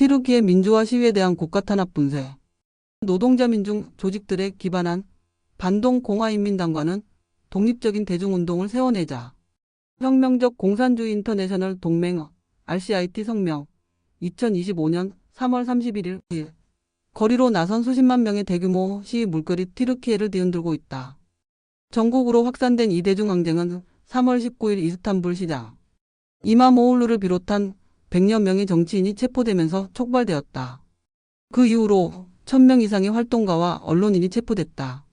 티르키의 민주화 시위에 대한 국가 탄압 분쇄. 노동자 민중 조직들에 기반한 반동 공화인민당과는 독립적인 대중운동을 세워내자. 혁명적 공산주의 인터내셔널 동맹 RCIT 성명 2025년 3월 31일 일. 거리로 나선 수십만 명의 대규모 시위 물결이 티르키예를 뒤흔들고 있다. 전국으로 확산된 이 대중항쟁은 3월 19일 이스탄불 시장 이마모울루를 비롯한 100여 명의 정치인이 체포되면서 촉발되었다. 그 이후로 1000명 이상의 활동가와 언론인이 체포됐다.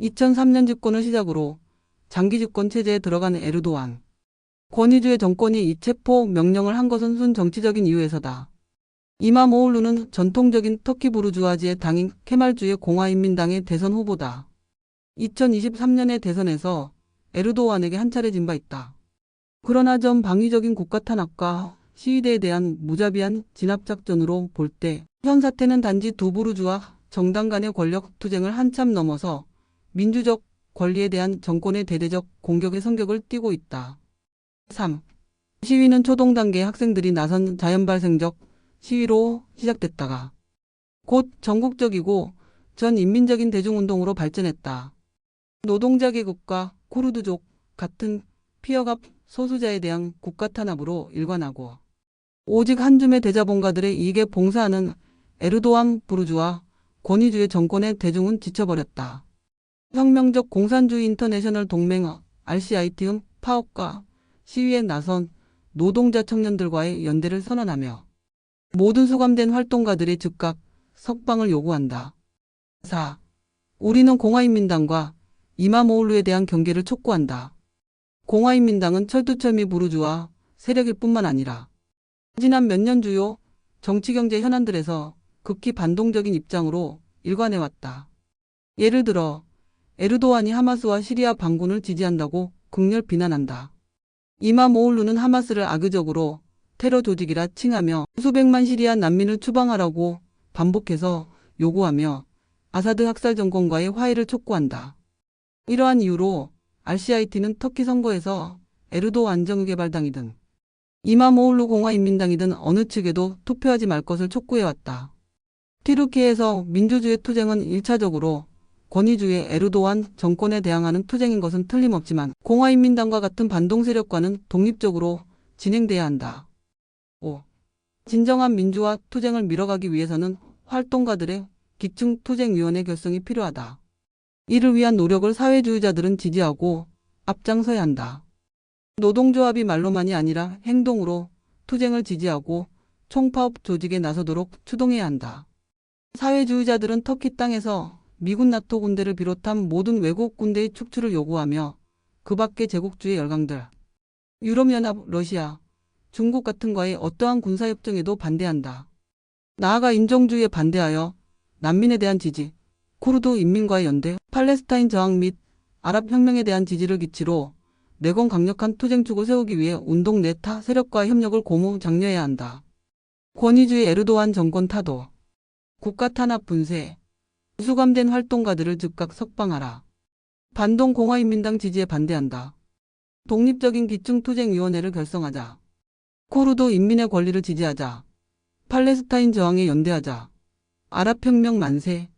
2003년 집권을 시작으로 장기 집권 체제에 들어간 에르도안. 권위주의 정권이 이 체포 명령을 한 것은 순 정치적인 이유에서다. 이마모울루는 전통적인 터키 부르주아지의 당인 케말주의 공화인민당의 대선 후보다. 2023년의 대선에서 에르도안에게 한 차례 진 바 있다. 그러나 전 방위적인 국가 탄압과 시위대에 대한 무자비한 진압작전으로 볼 때 현 사태는 단지 두 부르주아 정당 간의 권력 투쟁을 한참 넘어서 민주적 권리에 대한 정권의 대대적 공격의 성격을 띠고 있다. 3. 시위는 초동 단계 학생들이 나선 자연 발생적 시위로 시작됐다가 곧 전국적이고 전 인민적인 대중운동으로 발전했다. 노동자 계급과 쿠르드족 같은 피어갑 소수자에 대한 국가 탄압으로 일관하고 오직 한 줌의 대자본가들의 이익에 봉사하는 에르도안 부르주아 권위주의 정권의 대중은 지쳐버렸다. 혁명적 공산주의 인터내셔널 동맹 RCIT은 파업과 시위에 나선 노동자 청년들과의 연대를 선언하며 모든 수감된 활동가들의 즉각 석방을 요구한다. 4. 우리는 공화인민당과 이마모울루에 대한 경계를 촉구한다. 공화인민당은 철두철 미 부르주아 세력일 뿐만 아니라 지난 몇 년 주요 정치경제 현안들에서 극히 반동적인 입장으로 일관해왔다. 예를 들어 에르도안이 하마스와 시리아 반군을 지지한다고 극렬 비난한다. 이마 모울루는 하마스를 악의적으로 테러 조직이라 칭하며 수백만 시리아 난민을 추방하라고 반복해서 요구하며 아사드 학살 정권과의 화해를 촉구한다. 이러한 이유로 RCIT는 터키 선거에서 에르도안 정의개발당이든 이마모울루 공화인민당이든 어느 측에도 투표하지 말 것을 촉구해왔다. 티르키에서 민주주의 투쟁은 1차적으로 권위주의 에르도안 정권에 대항하는 투쟁인 것은 틀림없지만 공화인민당과 같은 반동 세력과는 독립적으로 진행돼야 한다. 5. 진정한 민주화 투쟁을 밀어가기 위해서는 활동가들의 기층 투쟁위원회 결성이 필요하다. 이를 위한 노력을 사회주의자들은 지지하고 앞장서야 한다. 노동조합이 말로만이 아니라 행동으로 투쟁을 지지하고 총파업 조직에 나서도록 추동해야 한다. 사회주의자들은 터키 땅에서 미군 나토 군대를 비롯한 모든 외국 군대의 축출을 요구하며 그 밖의 제국주의 열강들, 유럽연합, 러시아, 중국 같은 과의 어떠한 군사협정에도 반대한다. 나아가 인종주의에 반대하여 난민에 대한 지지, 쿠르드 인민과의 연대, 팔레스타인 저항 및 아랍혁명에 대한 지지를 기치로 내건 강력한 투쟁축을 세우기 위해 운동 내 타 세력과 협력을 고무 장려해야 한다. 권위주의 에르도안 정권 타도, 국가 탄압 분쇄, 수감된 활동가들을 즉각 석방하라. 반동 공화인민당 지지에 반대한다. 독립적인 기층투쟁위원회를 결성하자. 쿠르드 인민의 권리를 지지하자. 팔레스타인 저항에 연대하자. 아랍혁명 만세,